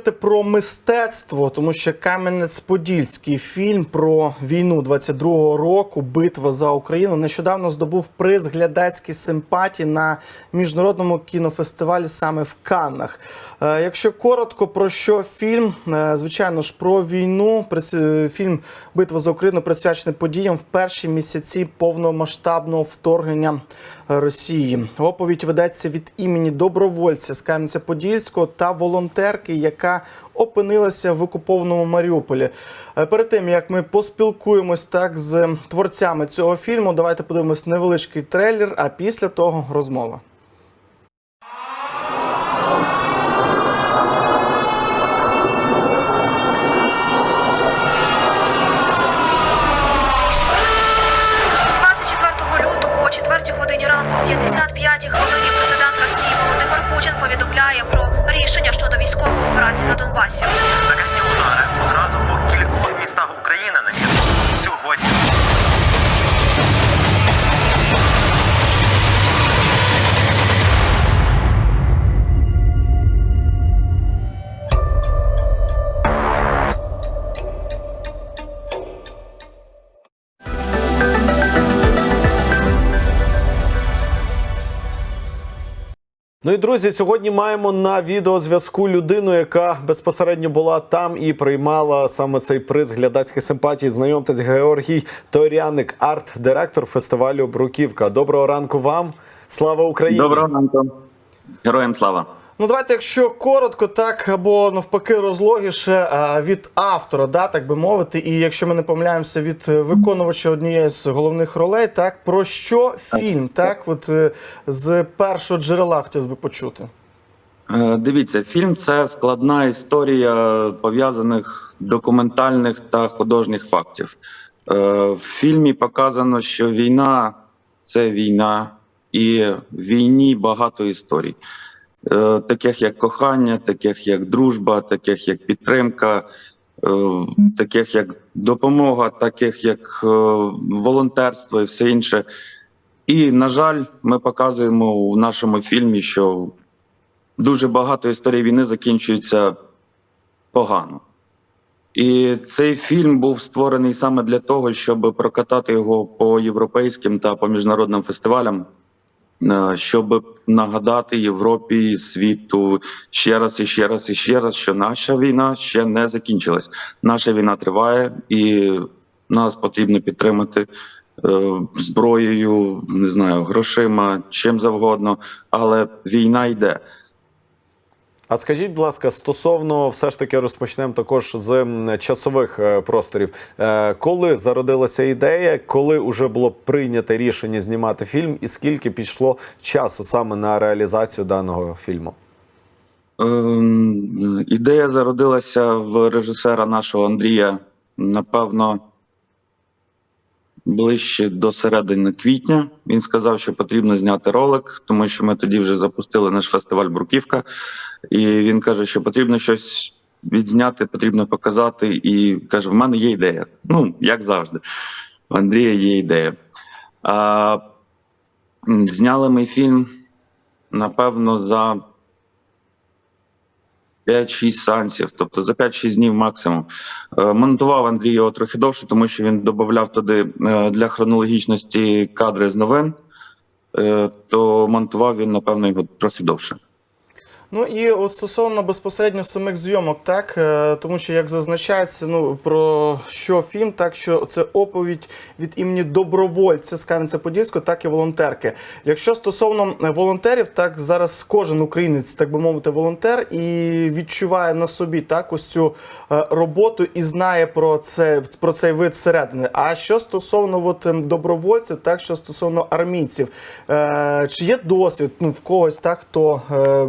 Говорити про мистецтво, тому що Кам'янець-Подільський фільм про війну 22-го року, битва за Україну, нещодавно здобув приз глядацькій симпатії на міжнародному кінофестивалі саме в Каннах. Е, Якщо коротко про що фільм, Е, звичайно ж про війну. Фільм Битва за Україну присвячений подіям в перші місяці повномасштабного вторгнення Росії. Оповідь ведеться від імені добровольця з Кам'янця-Подільського та волонтерки, яка опинилася в окупованому Маріуполі. Е, Перед тим як ми поспілкуємось так з творцями цього фільму, давайте подивимось невеличкий трейлер, а після того розмова. – операції на Донбасі. Ракетні удари одразу по кількох містах України на місто сьогодні. Ну і друзі, сьогодні маємо на відеозв'язку людину, яка безпосередньо була там і приймала саме цей приз глядацьких симпатій. Знайомтесь, Георгій Торяник, арт-директор фестивалю Бруківка. Доброго ранку вам. Слава Україні! Доброго ранку. Героям слава. Ну, давайте, якщо коротко, так або навпаки, розлогіше від автора, да, так би мовити, і якщо ми не помиляємося від е, виконувача однієї з головних ролей, так про що фільм, так, от е, з першого джерела хотілося б почути. Е, Дивіться, фільм це складна історія пов'язаних документальних та художніх фактів. Е, В фільмі показано, що війна це війна, і в війні багато історій, Е, таких як кохання, таких як дружба, таких як підтримка, е, таких як допомога, таких як е, волонтерство і все інше. І, на жаль, ми показуємо у нашому фільмі, що дуже багато історій війни закінчується погано. І цей фільм був створений саме для того, щоб прокатати його по європейським та по міжнародним фестивалям, е, щоб нагадати Європі світу ще раз і ще раз і ще раз, що наша війна ще не закінчилась. Наша війна триває, і нас потрібно підтримати е, зброєю, не знаю, грошима, чим завгодно, але війна йде. А скажіть, будь ласка, стосовно все ж таки розпочнемо також з часових е, просторів. Е, Коли зародилася ідея, коли вже було прийнято рішення знімати фільм, і скільки пішло часу саме на реалізацію даного фільму? Ем, Ідея зародилася в режисера нашого Андрія, напевно, ближче до середини квітня. Він сказав, що потрібно зняти ролик, тому що ми тоді вже запустили наш фестиваль Бруківка. І він каже, що потрібно щось відзняти, потрібно показати. І каже: в мене є ідея. Ну, як завжди, в Андрія є ідея. А, зняли ми фільм, напевно, за 5-6 санкцій, тобто за 5-6 днів максимум. Е, Монтував Андрій його трохи довше, тому що він додавав туди е, для хронологічності кадри з новин, Е, то монтував він, напевно, його трохи довше. Ну і от стосовно безпосередньо самих зйомок, так е, тому що як зазначається, ну про що фільм, так що це оповідь від імені добровольця з Кам'янця-Подільського, так і волонтерки. Якщо стосовно е, волонтерів, так зараз кожен українець, так би мовити, волонтер і відчуває на собі так ось цю е, роботу і знає про це про цей вид середини. А що стосовно от, ем, добровольців, так що стосовно армійців, чи є досвід ну в когось, так хто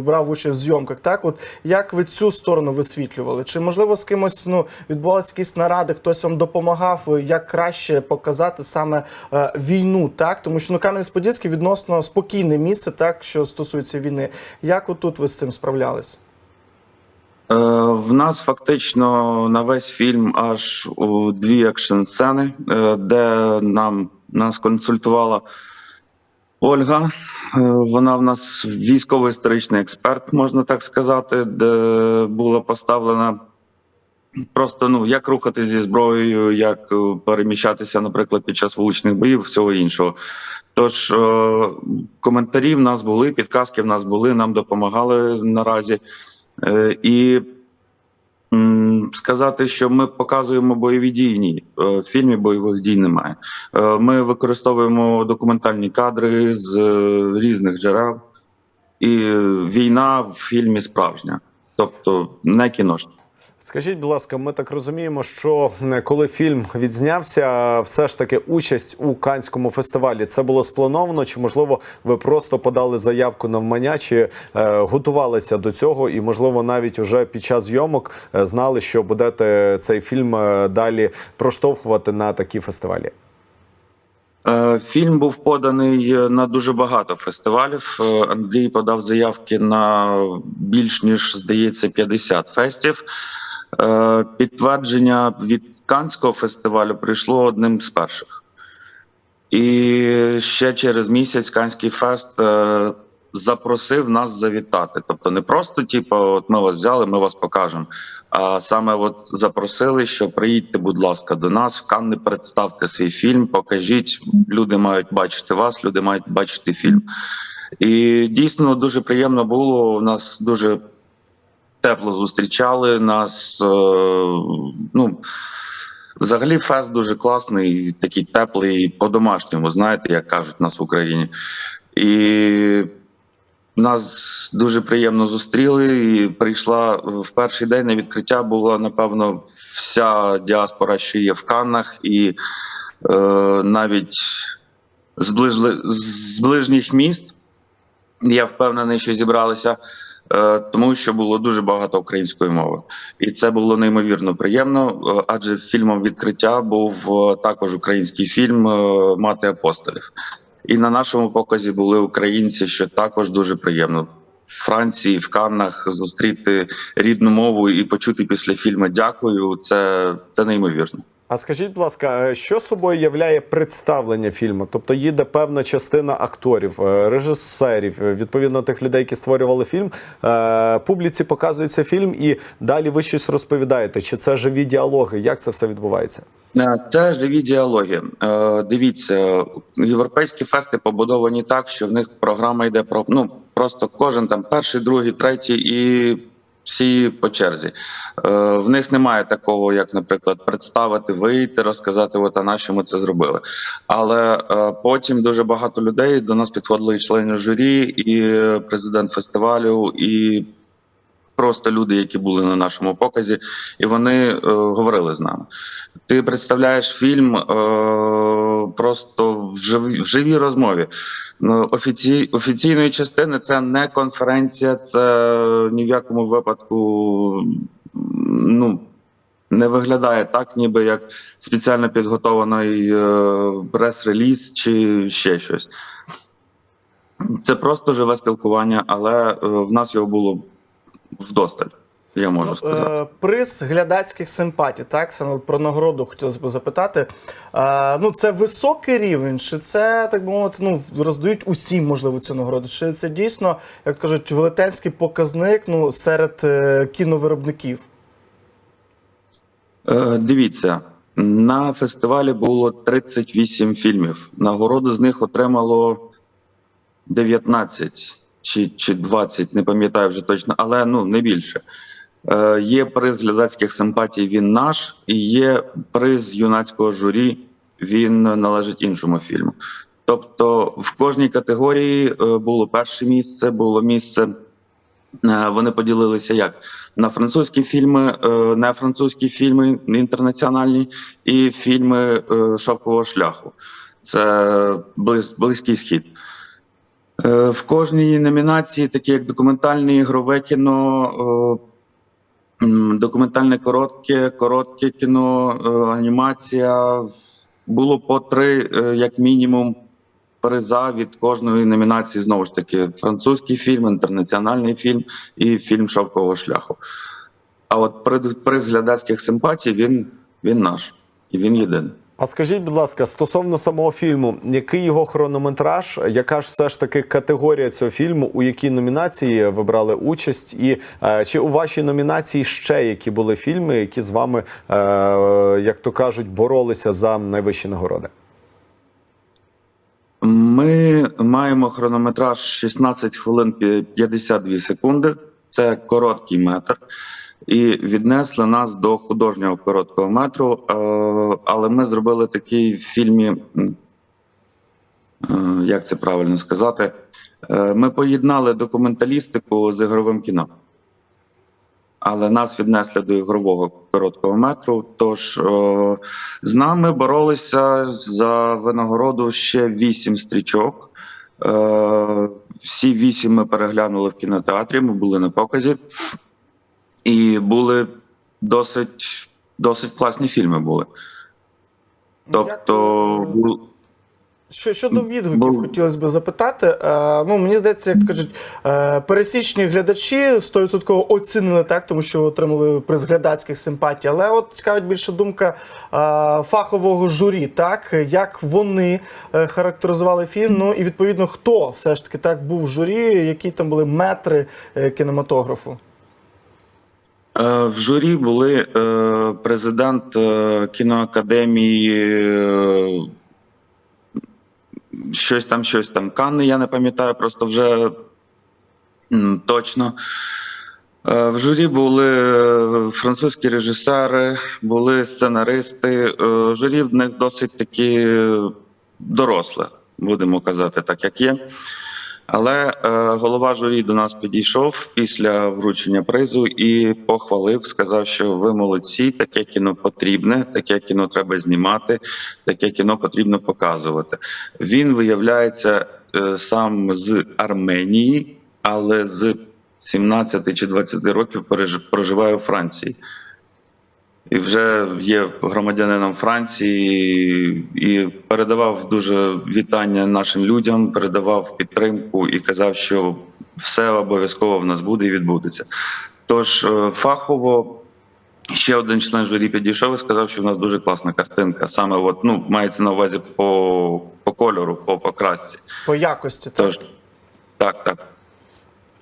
брав участь в зйомках, так от як ви цю сторону висвітлювали? Чи можливо з кимось ну відбувалися якісь наради, хтось вам допомагав, е, як краще показати саме е, війну, так тому що ну Кам'янець-Подільський відносно спокійне місце, так що стосується війни. Як отут ви з цим справлялись? Е, В нас фактично на весь фільм аж дві екшн сцени, е, де нам нас консультувала Ольга, Вона в нас військово-історичний експерт, можна так сказати, де була поставлена просто ну як рухатись зі зброєю, як е, переміщатися, наприклад, під час вуличних боїв, всього іншого. Тож е, коментарі в нас були, підказки в нас були, нам допомагали наразі. Е, і сказати, що ми показуємо бойові дії, ні. Е, В фільмі бойових дій немає. Е, Ми використовуємо документальні кадри з е, різних джерел, і війна в фільмі справжня, тобто не кіношна. Скажіть, будь ласка, ми так розуміємо, що е, коли фільм відзнявся, все ж таки участь у Канському фестивалі це було сплановано? Чи можливо ви просто подали заявку навмання, чи е, готувалися до цього, і можливо навіть уже під час зйомок е, знали, що будете цей фільм е, далі проштовхувати на такі фестивалі? Фільм був поданий на дуже багато фестивалів. Андрій подав заявки на більш ніж здається 50 фестів. Е, Підтвердження від Канського фестивалю прийшло одним з перших. І ще через місяць Канський фест е, запросив нас завітати. Тобто не просто, типу, от ми вас взяли, ми вас покажемо. А саме от запросили, що приїдьте, будь ласка, до нас в Канни, представте свій фільм, покажіть. Люди мають бачити вас, люди мають бачити фільм. І дійсно дуже приємно було. У Нас дуже тепло зустрічали. Нас е, ну. Взагалі, фест дуже класний, такий теплий, по-домашньому, знаєте, як кажуть нас в Україні. І нас дуже приємно зустріли. І прийшла в перший день на відкриття була, напевно, вся діаспора, що є в Каннах, і е, навіть з, ближли, з ближніх міст. Я впевнений, що зібралися, тому що було дуже багато української мови. І це було неймовірно приємно, е, адже фільмом відкриття був е, також український фільм е, Мати апостолів. І на нашому показі були українці, що також дуже приємно. В Франції, в Каннах зустріти рідну мову і почути після фільму дякую. Це, це неймовірно. А скажіть, будь ласка, е, що собою являє представлення фільму? Тобто їде певна частина акторів, е, режисерів, е, відповідно тих людей, які створювали фільм. Публіці показується фільм, і далі ви щось розповідаєте. Чи це живі діалоги? Як це все відбувається? Це живі діалоги. Дивіться, європейські фести побудовані так, що в них програма йде про ну просто кожен там перший, другий, третій і всі по черзі. Е, В них немає такого, як, наприклад, представити, вийти, розказати, от а на що ми це зробили. Але е, потім дуже багато людей до нас підходили і члени журі, і президент фестивалю, і просто люди, які були на нашому показі, і вони е, говорили з нами. Ти представляєш фільм е, просто в живій, в живій розмові. Ну, офіці, офіційної частини це не конференція, це ні в якому випадку ну, не виглядає так, ніби як спеціально підготований е, прес-реліз чи ще щось. Це просто живе спілкування, але е, в нас його було вдосталь, я можу сказати. Е, Приз глядацьких симпатій, так саме про нагороду хотілося б запитати. Е, Ну, це високий рівень, чи це так би мовити, ну роздають усім можливо цю нагороду? Чи це дійсно, як кажуть, велетенський показник ну серед е, кіновиробників? Е, Дивіться, на фестивалі було 38 фільмів. Нагороду з них отримало 19 чи, чи 20, не пам'ятаю вже точно, але ну не більше. Е, Є приз глядацьких симпатій, він наш, і є приз юнацького журі, він належить іншому фільму. Тобто в кожній категорії е, було перше місце, було місце. Е, Вони поділилися як на французькі фільми, не французькі фільми, інтернаціональні, і фільми шовкового шляху. Це близький схід. В кожній номінації, такі як документальне ігрове кіно, документальне коротке, коротке кіно, е, анімація. Було по три, е, як мінімум, приза від кожної номінації. Знову ж таки, французький фільм, інтернаціональний фільм і фільм Шовкового шляху. А от приз, глядацьких симпатій він, він наш і він єдиний. А скажіть, будь ласка, стосовно самого фільму, який його хронометраж, яка ж все ж таки категорія цього фільму, у якій номінації ви брали участь, і е, чи у вашій номінації ще які були фільми, які з вами, е, як то кажуть, боролися за найвищі нагороди? Ми маємо хронометраж 16 хвилин пі- 52 секунди. Це короткий метр. І віднесли нас до художнього короткого метру. Е, Але ми зробили такий в фільмі, е, як це правильно сказати? Е, Ми поєднали документалістику з ігровим кіно. Але нас віднесли до ігрового короткого метру. Тож е, з нами боролися за винагороду ще вісім стрічок. Е, всі вісім ми переглянули в кінотеатрі. Ми були на показі, і були досить, досить класні фільми. Були. Тобто, Що, щодо відгуків, хотілося б запитати. Е, ну, мені здається, як кажуть, е, пересічні глядачі 100% оцінили так, тому що отримали приз глядацьких симпатій. Але от цікавить більше думка е, фахового журі, так як вони характеризували фільм. Ну і відповідно, хто все ж таки так був в журі, які там були метри кінематографу. Е, В журі були е, президент е, кіноакадемії, щось там, щось там. Канни, я не пам'ятаю, просто вже точно. В журі були французькі режисери, були сценаристи. Журі в них досить таки доросле, будемо казати, так як є. Але е, голова журі до нас підійшов після вручення призу і похвалив, сказав, що ви молодці, таке кіно потрібне, таке кіно треба знімати, таке кіно потрібно показувати. Він виявляється е, сам з Арменії, але з 17 чи 20 років проживає у Франції. І вже є громадянином Франції і передавав дуже вітання нашим людям, передавав підтримку і казав, що все обов'язково в нас буде і відбудеться. Тож е, фахово ще один член журі підійшов і сказав, що в нас дуже класна картинка. Саме от, ну, мається на увазі по, по кольору, по покрасці. По якості? Тож так, так.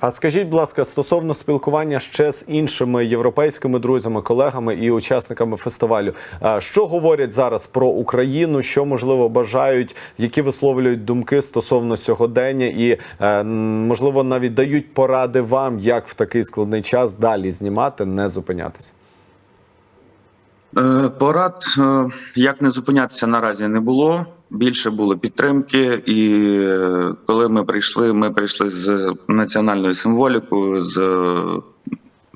А скажіть, будь ласка, стосовно спілкування ще з іншими європейськими друзями, колегами і учасниками фестивалю, що говорять зараз про Україну, що можливо бажають, які висловлюють думки стосовно сьогодення, і е, можливо навіть дають поради вам, як в такий складний час далі знімати, не зупинятися. Е, Порад, е, як не зупинятися наразі не було. Більше було підтримки, і е, коли ми прийшли, ми прийшли з національною символікою, з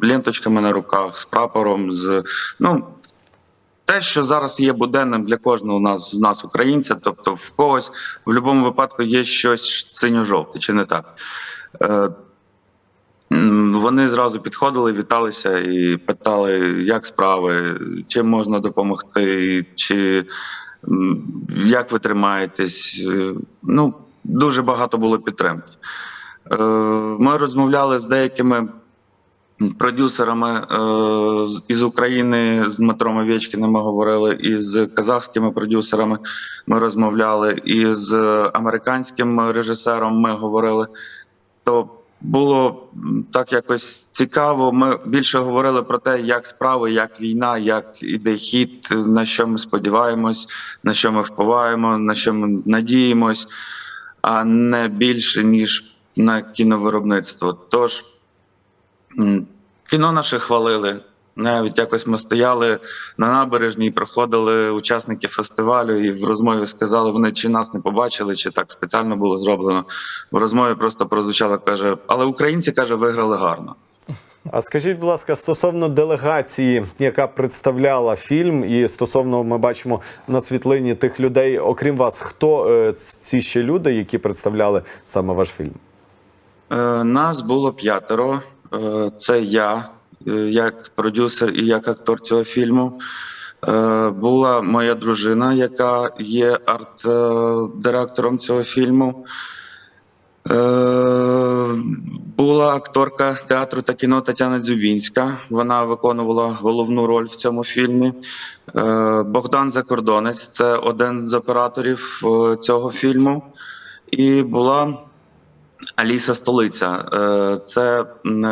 ленточками на руках, з прапором, з ну. Те, що зараз є буденним для кожного нас з нас, українця, тобто в когось в будь-якому випадку є щось синьо-жовте, чи не так? М, Вони зразу підходили, віталися і питали, як справи, чим можна допомогти, чи як ви тримаєтесь. Ну, дуже багато було підтримки. Е, Ми розмовляли з деякими продюсерами е, із України, з Дмитром Овєчкіним ми говорили, і з казахськими продюсерами ми розмовляли, і з американським режисером ми говорили. То було так якось цікаво. Ми більше говорили про те, як справи, як війна, як іде хід, на що ми сподіваємось, на що ми впливаємо, на що ми надіємось, а не більше ніж на кіновиробництво. Тож кіно наше хвалили. Навіть якось ми стояли на набережній, проходили учасники фестивалю, і в розмові сказали, вони чи нас не побачили, чи так спеціально було зроблено. В розмові просто прозвучало, каже, але українці каже, виграли гарно. А скажіть, будь ласка, стосовно делегації, яка представляла фільм, і стосовно ми бачимо на світлині тих людей, окрім вас, хто е, ці ще люди, які представляли саме ваш фільм? Е, Нас було п'ятеро. Е, Це я, як продюсер і як актор цього фільму. Е, Була моя дружина, яка є арт-директором цього фільму. Е, була акторка театру та кіно Тетяна Дзюбінська. Вона виконувала головну роль в цьому фільмі. Е, Богдан Закордонець це один з операторів е, цього фільму. І була Аліса Столиця. Е, Це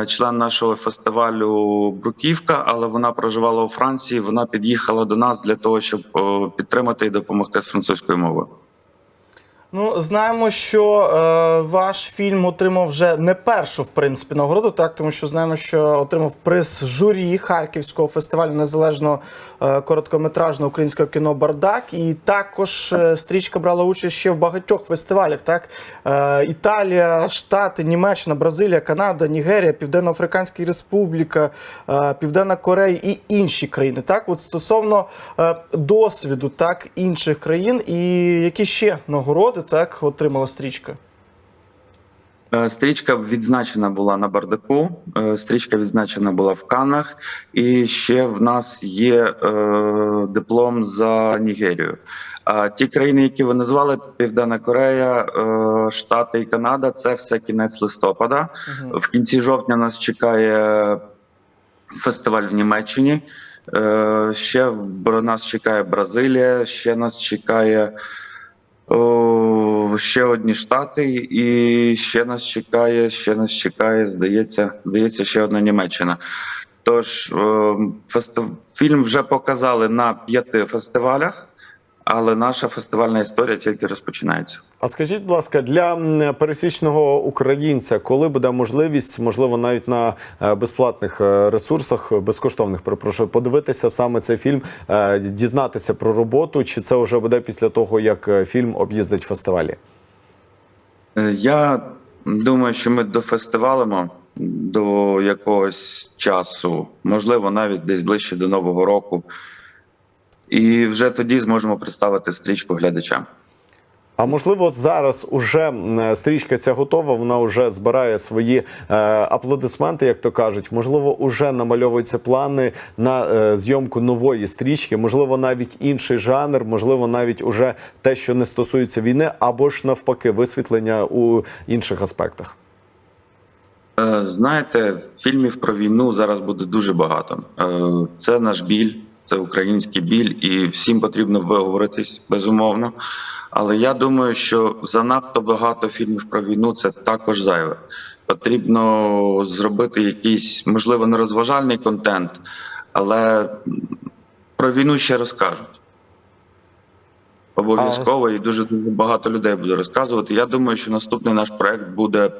член нашого фестивалю Бруківка, але вона проживала у Франції. Вона під'їхала до нас для того, щоб підтримати і допомогти з французькою мовою. Ну, знаємо, що е, ваш фільм отримав вже не першу, в принципі, нагороду, так тому що знаємо, що отримав приз журі Харківського фестивалю незалежного е, короткометражного українського кіно Бардак. І також е, стрічка брала участь ще в багатьох фестивалях. Так, е, Італія, Штати, Німеччина, Бразилія, Канада, Нігерія, Південно-Африканська Республіка, е, Південна Корея і інші країни. Так, от стосовно е, досвіду так інших країн, і які ще нагороди так отримала стрічка. Е, Стрічка відзначена була на Бардаку, е, стрічка відзначена була в Каннах, і ще в нас є е, диплом за Нігерію. А ті країни, які ви назвали, Південна Корея, е, Штати і Канада, це все кінець листопада. В кінці жовтня нас чекає фестиваль в Німеччині. Е, ще в- нас чекає Бразилія, ще нас чекає. Ще одні штати, і ще нас чекає, ще нас чекає, здається, здається, ще одна Німеччина. Тож е, фільм вже показали на п'яти фестивалях, але наша фестивальна історія тільки розпочинається. А скажіть, будь ласка, для пересічного українця, коли буде можливість, можливо, навіть на е, безплатних е, ресурсах, безкоштовних, перепрошую, подивитися саме цей фільм, е, дізнатися про роботу, чи це вже буде після того, як е, фільм об'їздить фестивалі? Е, Я думаю, що ми дофестивалимо до якогось часу, можливо, навіть десь ближче до Нового року. І вже тоді зможемо представити стрічку глядачам. А можливо, зараз уже стрічка ця готова, вона вже збирає свої е, аплодисменти, як то кажуть. Можливо, уже намальовуються плани на е, зйомку нової стрічки, можливо, навіть інший жанр, можливо, навіть уже те, що не стосується війни, або ж навпаки, висвітлення у інших аспектах. Е, Знаєте, фільмів про війну зараз буде дуже багато. Е, Це наш біль, це український біль, і всім потрібно виговоритись безумовно. Але я думаю, що занадто багато фільмів про війну це також зайве. Потрібно зробити якийсь, можливо, не розважальний контент, але про війну ще розкажуть. Обов'язково і дуже багато людей буде розказувати. Я думаю, що наступний наш проект буде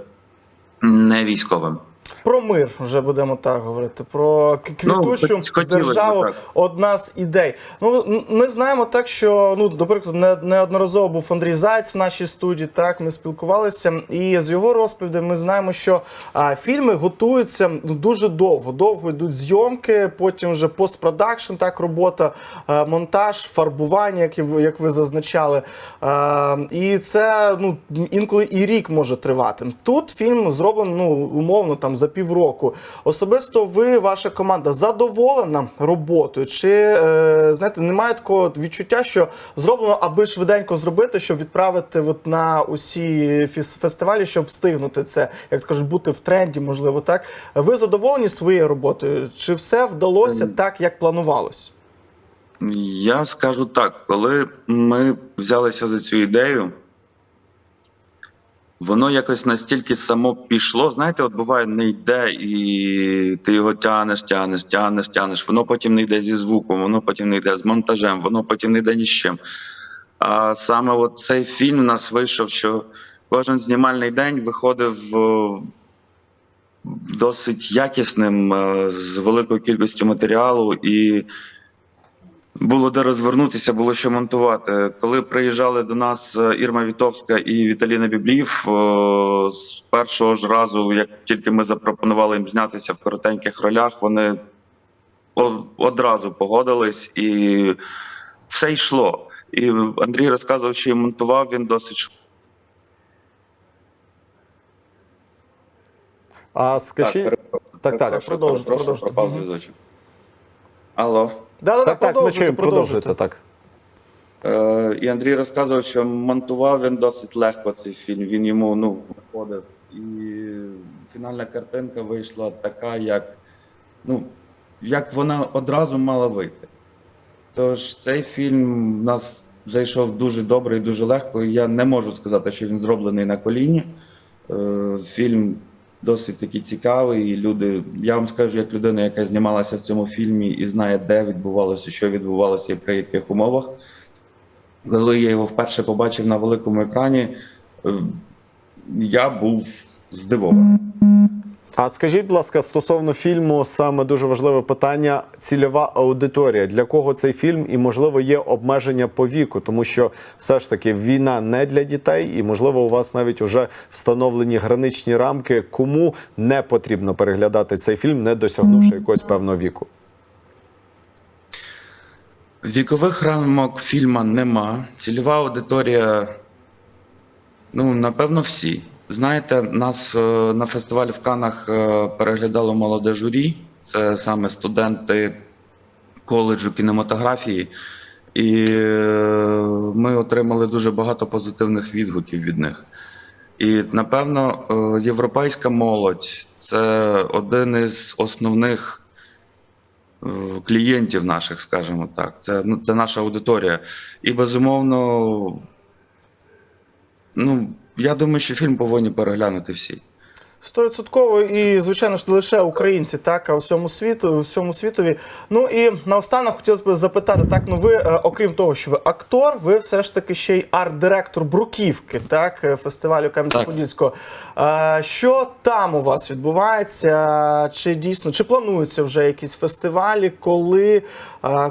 не військовим. Про мир вже будемо так говорити. Про квітучу Ну, державу так. одна з ідей. Ну ми знаємо так, що ну, наприклад, не, неодноразово був Андрій Зайць в нашій студії. Так, ми спілкувалися, і з його розповідей ми знаємо, що а, фільми готуються ну, дуже довго. Довго йдуть зйомки, потім вже постпродакшн, так робота, а, монтаж, фарбування, як ви, як ви зазначали. А, і це ну інколи і рік може тривати. Тут фільм зроблено ну умовно там за півроку. Особисто ви, ваша команда, задоволена роботою? Чи е, знаєте, немає такого відчуття, що зроблено, аби швиденько зробити, щоб відправити от на усі фестивалі, щоб встигнути це, як кажуть, бути в тренді, можливо, так. Ви задоволені своєю роботою? Чи все вдалося так, як планувалось? Я скажу так, коли ми взялися за цю ідею, воно якось настільки само пішло. Знаєте, от буває, не йде, і ти його тянеш, тянеш, тянеш, тянеш. Воно потім не йде зі звуком, воно потім не йде з монтажем, воно потім не йде ні з чим. А саме от цей фільм у нас вийшов, що кожен знімальний день виходив досить якісним, е, з великою кількістю матеріалу і. Було де розвернутися, було що монтувати. Коли приїжджали до нас е, Ірма Вітовська і Віталіна Бібліїв, о, з першого ж разу, як тільки ми запропонували їм знятися в коротеньких ролях, вони одразу погодились і все йшло. І Андрій розказував, що і монтував він досить. А скажіть, так, так, перепрошую, продовжуйте, перепрошую, продовжуйте. зв'язочок. Алло. Да, да, так, так, ми чуємо, продовжуйте продовжуйте. так. Е, і Андрій розказував, що монтував він досить легко цей фільм. Він йому ну виходив і фінальна картинка вийшла така, як, ну, як вона одразу мала вийти. Тож цей фільм в нас зайшов дуже добре і дуже легко. Я не можу сказати, що він зроблений на коліні. Е, Фільм досить таки цікавий. І люди, я вам скажу, як людина, яка знімалася в цьому фільмі і знає, де відбувалося, що відбувалося і при яких умовах. Коли я його вперше побачив на великому екрані, е, я був здивований. А скажіть, будь ласка, стосовно фільму, саме дуже важливе питання: цільова аудиторія. Для кого цей фільм і можливо є обмеження по віку, тому що все ж таки війна не для дітей, і можливо у вас навіть вже встановлені граничні рамки, кому не потрібно переглядати цей фільм, не досягнувши якогось певного віку. Вікових рамок фільма нема. Цільова аудиторія, ну, напевно, всі. Знаєте, нас е, на фестивалі в Канах е, переглядало молоде журі. Це саме студенти коледжу кінематографії. І е, ми отримали дуже багато позитивних відгуків від них. І напевно, європейська молодь це один із основних клієнтів наших, скажімо так. Це, ну, це наша аудиторія. І безумовно, ну, я думаю, що фільм повинні переглянути всі. Стовідсотково і звичайно ж не лише українці, так а всьому світу, всьому світові. Ну і наостанок хотілося б запитати: так, ну ви, е, окрім того, що ви актор, ви все ж таки ще й арт-директор Бруківки, так, е, фестивалю Кам'янця-Подільського. Е, Що там у вас відбувається? Чи дійсно чи плануються вже якісь фестивалі, коли,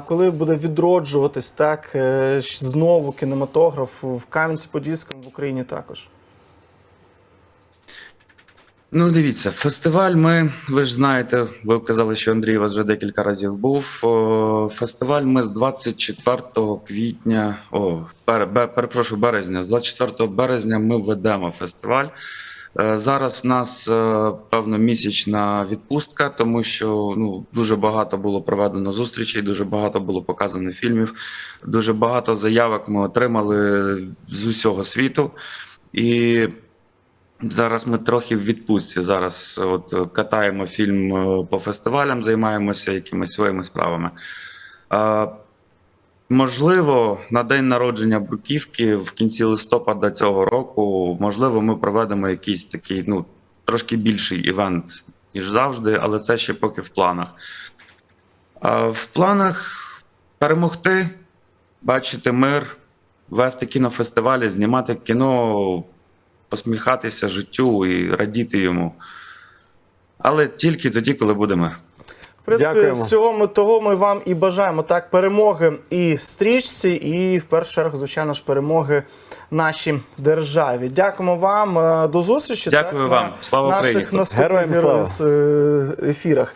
коли буде відроджуватись так знову кінематограф в Кам'янці-Подільському в Україні також? Ну, дивіться, фестиваль. Ми, ви ж знаєте, ви казали, що Андрій у вас вже декілька разів був. Фестиваль ми з 24 квітня, о, пер, бе- перепрошую, березня. З 24 березня ми ведемо фестиваль. Е, Зараз в нас е, певно місячна відпустка, тому що ну дуже багато було проведено зустрічей, дуже багато було показано фільмів, дуже багато заявок ми отримали з усього світу. І Зараз ми трохи в відпустці. Зараз от катаємо фільм е, по фестивалям, займаємося якимись своїми справами. Е, можливо, на день народження Бруківки в кінці листопада цього року, можливо, ми проведемо якийсь такий, ну, трошки більший івент, ніж завжди, але це ще поки в планах. Е, в планах перемогти, бачити мир, вести кінофестивалі, знімати кіно посміхатися життю і радіти йому. Але тільки тоді, коли буде мир. В принципі, Дякуємо. з цього ми того ми вам і бажаємо так перемоги і стрічці, і в першу чергу, звичайно ж, перемоги нашій державі. Дякуємо вам. Е, До зустрічі. Дякую так, вам. на Слава наших Україні. наступних Героям слава. ефірах.